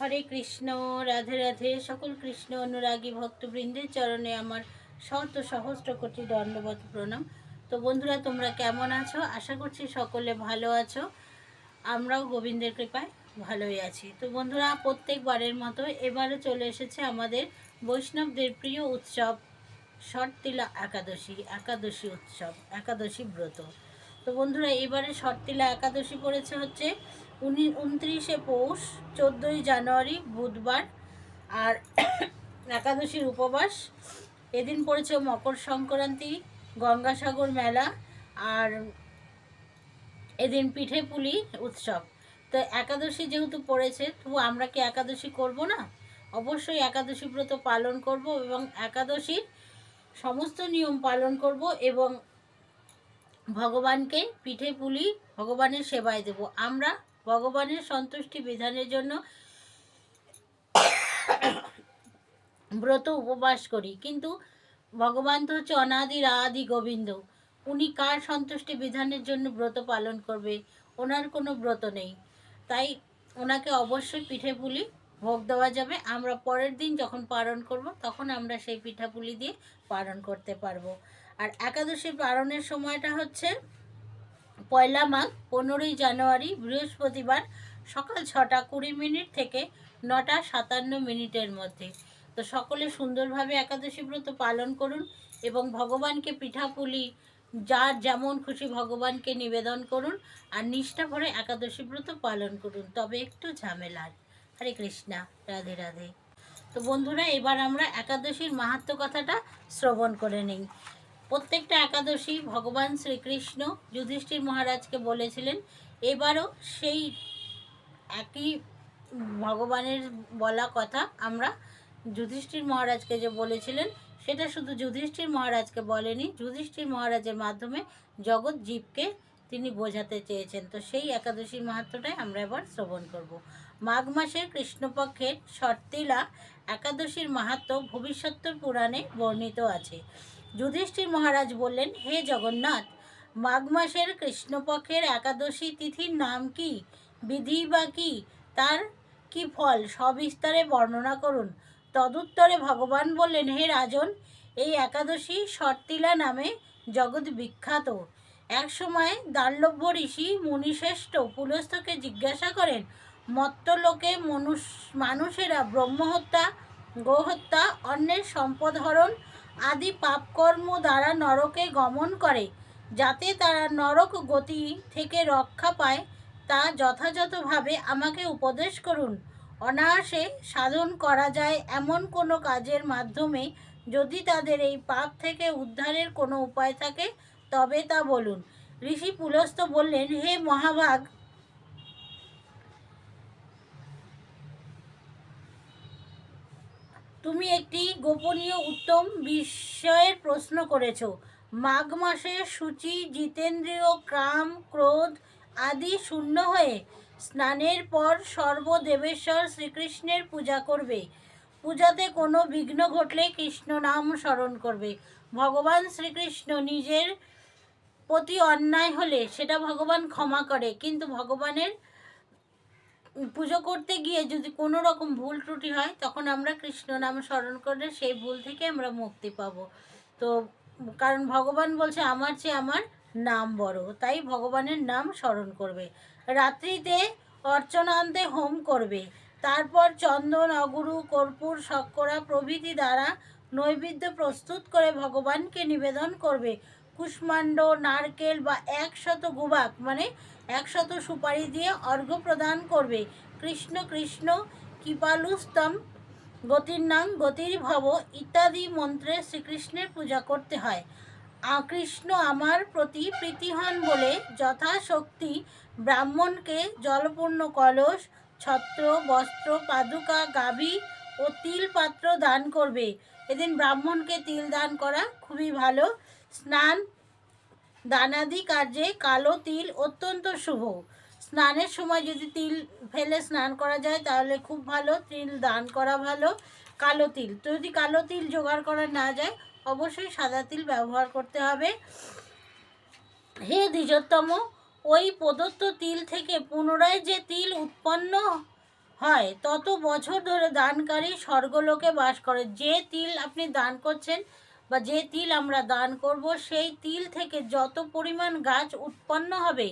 হরে কৃষ্ণ, রাধে রাধে। সকল কৃষ্ণ, অনুরাগী ভক্তবৃন্দের চরণে আমার শত সহস্র কোটি দণ্ডবত প্রণাম। তো বন্ধুরা, তোমরা কেমন আছো? আশা করছি সকলে ভালো আছো। আমরাও গোবিন্দের কৃপায় ভালোই আছি। তো বন্ধুরা, প্রত্যেকবারের মতো এবারে চলে এসেছে আমাদের বৈষ্ণবদের প্রিয় উৎসব শর্তিলা একাদশী একাদশী উৎসব, একাদশী ব্রত। তো বন্ধুরা, এবারে শর্তিলা একাদশী পড়েছে হচ্ছে উনি উনত্রিশে পৌষ, চোদ্দোই জানুয়ারি, বুধবার আর একাদশীর উপবাস। এদিন পড়েছে মকর সংক্রান্তি, গঙ্গাসাগর মেলা আর এদিন পিঠে পুলি উৎসব। তো একাদশী যেহেতু পড়েছে, তবু আমরা কি একাদশী করব না? অবশ্যই একাদশী ব্রত পালন করব এবং একাদশীর সমস্ত নিয়ম পালন করব এবং ভগবানকে পিঠে পুলি, ভগবানের সেবায় দেব। আমরা ভগবানের সন্তুষ্টি বিধানের জন্য ব্রত উপবাস করি। কিন্তু ভগবান তো হচ্ছে অনাদি আদি গোবিন্দ। উনি কার সন্তুষ্টি বিধানের জন্য ব্রত পালন করবে? ওনার কোনো ব্রত নেই। তাই ওনাকে অবশ্যই পিঠে পুলি ভোগ দেওয়া যাবে। আমরা পরের দিন যখন পালন করব, তখন আমরা সেই পিঠাপুলি দিয়ে পালন করতে পারব। আর একাদশী পালনের সময়টা হচ্ছে পয়লা মাঘ, পনেরোই জানুয়ারি, বৃহস্পতিবার সকাল ছটা কুড়ি মিনিট থেকে নটা সাতান্ন মিনিটের মধ্যে। তো সকলে সুন্দরভাবে একাদশী ব্রত পালন করুন এবং ভগবানকে পিঠাপুলি, যার যেমন খুশি ভগবানকে নিবেদন করুন আর নিষ্ঠা ভরে একাদশী ব্রত পালন করুন। তবে একটু ঝামেলার হরে কৃষ্ণা, রাধে রাধে। তো বন্ধুরা, এবার আমরা একাদশীর মাহাত্ম কথাটা শ্রবণ করে নিই। প্রত্যেকটা একাদশী ভগবান শ্রীকৃষ্ণ যুধিষ্ঠির মহারাজকে বলেছিলেন, এবারও সেই একই ভগবানের বলা কথা আমরা যুধিষ্ঠির মহারাজকে যে বলেছিলেন, সেটা শুধু যুধিষ্ঠির মহারাজকে বলেনি, যুধিষ্ঠির মহারাজের মাধ্যমে জগৎ জীবকে তিনি বোঝাতে চেয়েছেন। তো সেই একাদশীর মাহাত্মটাই আমরা এবার শ্রবণ করব। মাঘ মাসের কৃষ্ণপক্ষের শর্তিলা একাদশীর মাহাত্ম ভবিষ্যত্তর পুরাণে বর্ণিত আছে। যুধিষ্ঠির মহারাজ বললেন, হে জগন্নাথ, মাঘ মাসের কৃষ্ণপক্ষের একাদশী তিথির নাম কি? বিধি বা কি? তার কি ফল? সবিস্তারে বর্ণনা করুন। তদুত্তরে ভগবান বললেন, হে রাজন, এই একাদশী শর্তিলা নামে জগৎ বিখ্যাত। এক সময় দাল্লভ্য ঋষি মুনিশ্রেষ্ঠ পুলস্থকে জিজ্ঞাসা করেন, মত্তলোকে মনুষ, মানুষেরা ব্রহ্মহত্যা, গোহত্যা, অন্যের সম্পদ হরণ আদি পাপকর্ম দ্বারা নরকে গমন করে, যাতে তারা নরক গতি থেকে রক্ষা পায়, তা যথাযথভাবে আমাকে উপদেশ করুন। অনায়াসে সাধন করা যায় এমন কোনো কাজের মাধ্যমে যদি তাদের এই পাপ থেকে উদ্ধারের কোনো উপায় থাকে, তবে তা বলুন। ঋষি পুলস্ত বললেন, হে মহাভাগ তুমি একটি গোপনীয় উত্তম বিষয়ের প্রশ্ন করেছ। মাঘ মাসে সূচি, জিতেন্দ্রীয়, কাম, ক্রোধ আদি শূন্য হয়ে স্নানের পর সর্বদেবেশ্বর শ্রীকৃষ্ণের পূজা করবে। পূজাতে কোনো বিঘ্ন ঘটলে কৃষ্ণ নাম স্মরণ করবে। ভগবান শ্রীকৃষ্ণ নিজের প্রতি অন্যায় হলে সেটা ভগবান ক্ষমা করে, কিন্তু ভগবানের পুজো করতে গিয়ে যদি কোনো রকম ভুল ত্রুটি হয়, তখন আমরা কৃষ্ণ নাম স্মরণ করলে সেই ভুল থেকে আমরা মুক্তি পাব। তো কারণ ভগবান বলছে, আমার চেয়ে আমার নাম বড়। তাই ভগবানের নাম স্মরণ করবে। রাত্রিতে অর্চনান্তে হোম করবে। তারপর চন্দন, অগুরু, কর্পূর, শর্করা প্রভৃতি দ্বারা নৈবেদ্য প্রস্তুত করে ভগবানকে নিবেদন করবে। কুষ্মাণ্ড, নারকেল বা একশত গুবাক মানে একশত সুপারি দিয়ে অর্ঘ্য প্রদান করবে। কৃষ্ণ কৃষ্ণ, কৃপালুস্তম গতির নাম গতির ভব ইত্যাদি মন্ত্রে শ্রীকৃষ্ণের পূজা করতে হয়। কৃষ্ণ আমার প্রতি প্রীতি হন বলে যথাশক্তি ব্রাহ্মণকে জলপূর্ণ কলস, ছত্র, বস্ত্র, পাদুকা, গাভী ও তিল পাত্র দান করবে। এদিন ব্রাহ্মণকে তিল দান করা খুবই ভালো। স্নান দানাদি কার্যে কালো তিল অত্যন্ত শুভ। স্নানের সময় যদি তিল ফেলে স্নান করা যায় তাহলে খুব ভালো, তিল দান করা ভালো, কালো তিল। তো যদি কালো তিল জোগাড় করা না যায়, অবশ্যই সাদা তিল ব্যবহার করতে হবে। হে দ্বিজোত্তম, ওই প্রদত্ত তিল থেকে পুনরায় যে তিল উৎপন্ন হয়, তত বছর ধরে দানকারী স্বর্গলোকে বাস করে। যে তিল আপনি দান করছেন বা যে তিল আমরা দান করব, সেই তিল থেকে যত পরিমাণ গাছ উৎপন্ন হবে,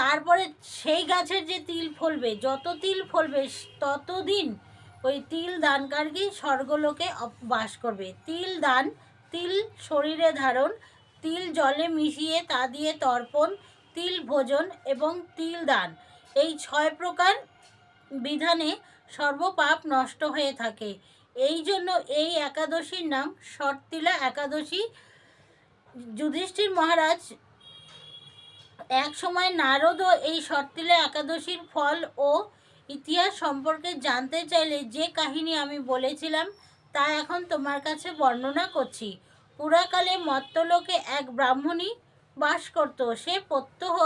তারপরে সেই গাছের যে তিল ফলবে, যত তিল ফলবে, ততদিন ওই তিল দানকারী স্বর্গলোকে বাস করবে। তিল দান, তিল শরীরে ধারণ, তিল জলে মিশিয়ে তা দিয়ে তর্পণ, তিল ভোজন এবং তিল দান। এই ছয় প্রকার বিধানে সর্বপাপ নষ্ট হয়ে থাকে। এই জন্য এই একাদশীর নাম শর্তিলা একাদশী। যুধিষ্ঠির মহারাজ এক সময় নারদও এই শর্তিলা একাদশীর ফল ও ইতিহাস সম্পর্কে জানতে চাইলে যে কাহিনী আমি বলেছিলাম তা এখন তোমার কাছে বর্ণনা করছি। পুরাকালে মত্তলোকে এক ব্রাহ্মণী বাস করত। সে প্রত্যহ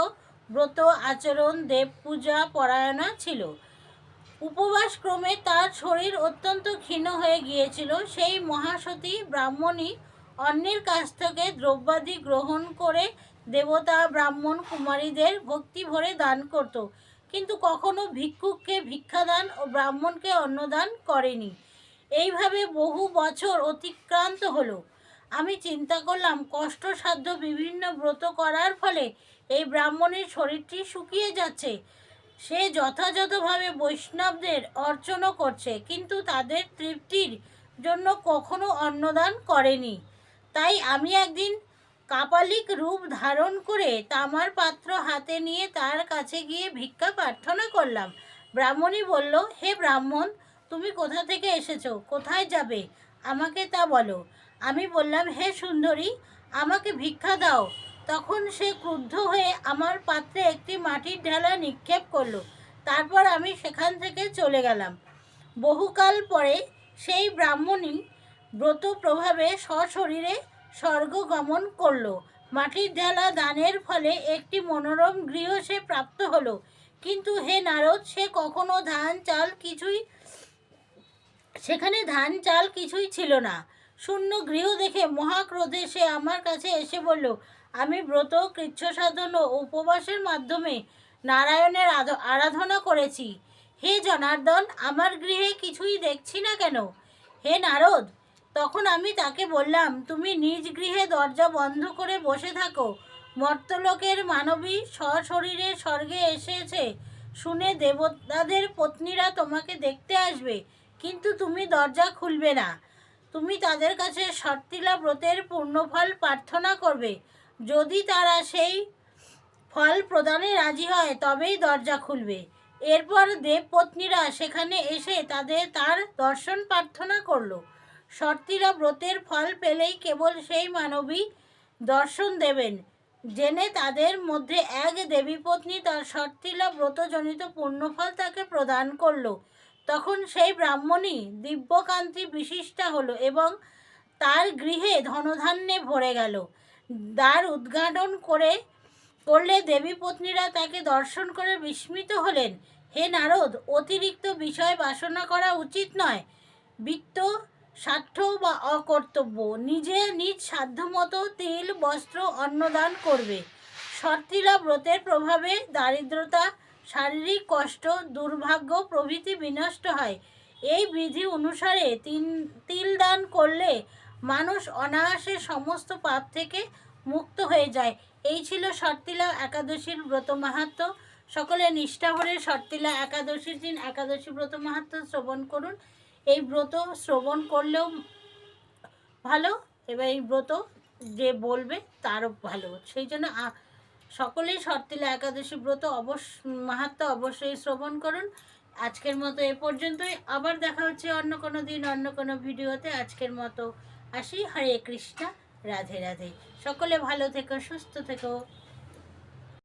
ব্রত আচরণ দেব পূজা পরায়ণা ছিল। উপবাস ক্রমে তার শরীর অত্যন্ত ক্ষীণ হয়ে গিয়েছিল। সেই মহাসতী ব্রাহ্মণী অন্যের কাছ থেকে দ্রব্যাদি গ্রহণ করে দেবতা, ব্রাহ্মণ, কুমারীদের ভক্তি ভরে দান করত। কিন্তু কখনো ভিক্ষুককে ভিক্ষাদান ও ব্রাহ্মণকে অন্নদান করেনি। এইভাবে বহু বছর অতিক্রান্ত হলো। আমি চিন্তা করলাম, কষ্টসাধ্য বিভিন্ন ব্রত করার ফলে এই ব্রাহ্মণের শরীরটি শুকিয়ে যাচ্ছে। সে যথাযথভাবে বৈষ্ণবদের অর্চনা করছে, কিন্তু তাদের তৃপ্তির জন্য কখনো অন্নদান করেনি। তাই আমি একদিন কাপালিক রূপ ধারণ করে তামার পাত্র হাতে নিয়ে তার কাছে গিয়ে ভিক্ষা প্রার্থনা করলাম। ব্রাহ্মণী বলল, হে ব্রাহ্মণ, তুমি কোথা থেকে এসেছ? কোথায় যাবে? আমাকে তা বলো। আমি বললাম, হে সুন্দরী, আমাকে ভিক্ষা দাও। তখন সে ক্রুদ্ধ হয়ে আমার পাত্রে একটি মাটির ঢেলা নিক্ষেপ করল। তারপর আমি সেখান থেকে চলে গেলাম। বহুকাল পরে সেই ব্রাহ্মণী ব্রত প্রভাবে সশরীরে স্বর্গ গমন করল। মাটির ঢেলা দানের ফলে একটি মনোরম গৃহ সে প্রাপ্ত হলো। কিন্তু হে নারদ, সে কখনো ধান চাল কিছুই সেখানে ধান চাল কিছুই ছিল না। শূন্য গৃহ দেখে মহাক্রোধে সে আমার কাছে এসে বলল, আমি ব্রত কৃচ্ছ সাধন ও উপবাসের মাধ্যমে নারায়ণের আরাধনা করেছি। হে জনার্দন, আমার গৃহে কিছুই দেখছি না কেন? হে নারদ, তখন আমি তাকে বললাম, তুমি নিজ গৃহে দরজা বন্ধ করে বসে থাকো। মর্তলোকের মানবী সশরীরে স্বর্গে এসেছে। শুনে দেবতাদের পত্নীরা তোমাকে দেখতে আসবে, কিন্তু তুমি দরজা খুলবে না। তুমি তাদের কাছে শর্তিলা ব্রতের পূর্ণফল প্রার্থনা করবে। যদি তারা সেই ফল প্রদানে রাজি হয়, তবেই দরজা খুলবে। এরপর দেবপত্নীরা সেখানে এসে তাদের তার দর্শন প্রার্থনা করল। শর্তিরা ব্রতের ফল পেলেই কেবল সেই মানবী দর্শন দেবেন। জেনে তাদের মধ্যে এক দেবীপত্নী তার শর্তিলা ব্রতজনিত পুণ্যফল তাকে প্রদান করল। তখন সেই ব্রাহ্মণী দিব্যকান্তি বিশিষ্টা হলো এবং তার গৃহে ধনধান্যে ভরে গেল। দ্বার উদ্ঘাটন করে, করলে দেবী পত্নীরা তাকে দর্শন করে বিস্মিত হলেন। হে নারদ, অতিরিক্ত বিষয় বাসনা করা উচিত নয়। বৃত্ত, স্বার্থ বা অকর্তব্য, নিজে নিজ সাধ্যমতো তেল, বস্ত্র, অন্নদান করবে। শর্তিলা ব্রতের প্রভাবে দারিদ্রতা শারীরিক কষ্ট, দুর্ভাগ্য, প্রভৃতি বিনষ্ট হয়। এই বিধি অনুসারে তিন তিল দান করলে মানুষ অনায়াসে সমস্ত পাপ থেকে মুক্ত হয়ে যায়। এই ছিল শর্তিলা একাদশীর ব্রত মাহাত্ম। সকলে নিষ্ঠা ভরে শর্তিলা একাদশীর দিন একাদশী ব্রত মাহাত্ম শ্রবণ করুন। এই ব্রত শ্রবণ করলেও ভালো, এবার এই ব্রত যে বলবে তারও ভালো। সেই জন্য সকলেই শর্তিলা একাদশী ব্রত অবশ্য মাহাত্মা অবশ্যই শ্রবণ করুন। আজকের মতো এ পর্যন্তই। আবার দেখা হচ্ছে অন্য কোনো দিন, অন্য কোনো ভিডিওতে। আজকের মতো আসি। হরে কৃষ্ণা, রাধে রাধে। সকলে ভালো থেকো, সুস্থ থেকো।